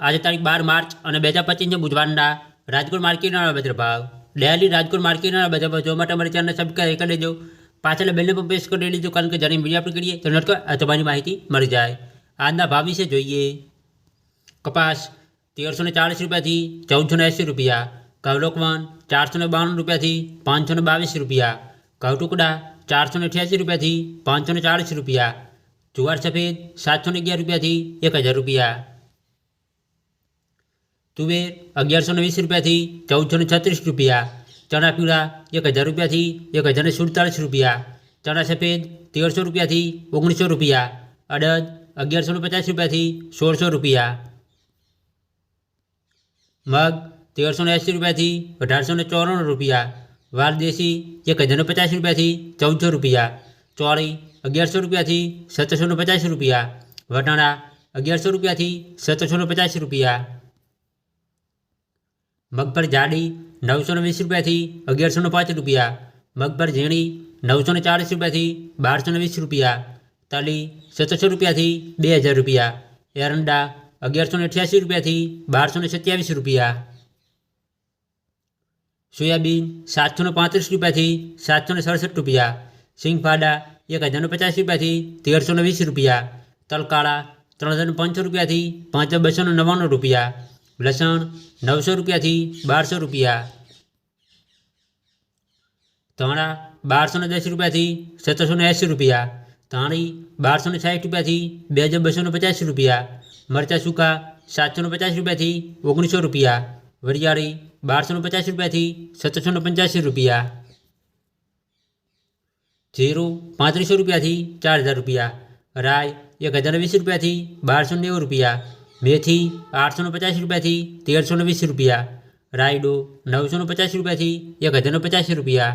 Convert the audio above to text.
આજે તારીખ બાર માર્ચ અને બે હજાર પચીસને બુધવારના. રાજકોટ માર્કેટના બજાર ભાવ. ડેલી રાજકોટ માર્કેટના બજાર ભાવ. જોવા માટે અમારી ચેનલ સબસ્ક્રાઈબ કરી દેજો. પાછળ બેલને પણ પ્રેસ કરી લેજો કારણ કે જ્યારે વીડિયો આપણે કરીએ તો નટકો તમારી માહિતી મળી જાય. આજના ભાવ વિશે જોઈએ. કપાસ તેરસો ને ચાલીસ રૂપિયાથી ચૌદસો ને એંસી રૂપિયા. કવલોકવાન ચારસો ને બાણું રૂપિયાથી પાંચસો ને બાવીસ રૂપિયા. ઘઉં ટુકડા ચારસો ને અઠ્યાસી રૂપિયાથી પાંચસો ને ચાળીસ રૂપિયા. જુવાર સફેદ સાતસો ને અગિયાર રૂપિયાથી એક હજાર રૂપિયા. તુવેર અગિયારસો ને વીસ રૂપિયાથી ચૌદસો ને છત્રીસ રૂપિયા ચણા પીળા એક હજાર રૂપિયાથી એક હજાર ને સુડતાલીસ રૂપિયા ચણા સફેદ તેરસો રૂપિયાથી ઓગણીસો રૂપિયા અડદ અગિયારસો ને પચાસ રૂપિયાથી સોળસો રૂપિયા મગ તેરસો ને એંસી રૂપિયાથી અઢારસો ને ચોરાણું રૂપિયા વાલ દેશી એક હજાર ને પચાસ રૂપિયાથી ચૌદસો રૂપિયા ચોળી અગિયારસો રૂપિયાથી સત્તરસો ને પચાસ રૂપિયા વટાણા અગિયારસો રૂપિયાથી સત્તરસો ને પચાસ રૂપિયા મગફળ જાડી નવસો ને વીસ રૂપિયાથી અગિયારસો ને પાંચ રૂપિયા. મગફળ ઝીણી નવસો ને ચાળીસ રૂપિયાથી બારસો ને વીસ રૂપિયા. તલી સત્તરસો રૂપિયાથી બે હજાર રૂપિયા. એરંડા અગિયારસો ને અઠ્યાસી રૂપિયાથી બારસો ને સત્યાવીસ રૂપિયા. સોયાબીન સાતસો ને પાંત્રીસ રૂપિયાથી સાતસો ને સડસઠ રૂપિયા. સિંગફાડા એક હજારને પચાસ રૂપિયાથી તેરસો વીસ રૂપિયા. તલકાળા ત્રણ હજારને પાંચસો રૂપિયાથી પાંચ બસો નવ્વાણું રૂપિયા. લસણ નવસો રૂપિયાથી બારસો રૂપિયા ધાણા બારસો ને દસ રૂપિયાથી સત્તરસો ને એંસી રૂપિયા ધાણી બારસો ને સાઠ રૂપિયાથી બે હજાર બસો ને પચાસ રૂપિયા મરચાં સૂકા સાતસો ને પચાસ રૂપિયાથી ઓગણીસો રૂપિયા વરિયાળી બારસો ને પચાસ રૂપિયાથી સત્તરસો ને પંચ્યાસી રૂપિયા જીરું પાંત્રીસો રૂપિયાથી ચાર હજાર રૂપિયા રાય એક હજાર વીસ રૂપિયાથી બારસો નેવું રૂપિયા મેથી આઠસો ને પચાસ રૂપિયાથી તેરસો ને વીસ રૂપિયા, રાયડો નવસો ને પચાસ રૂપિયાથી એક હજારને પચાસ રૂપિયા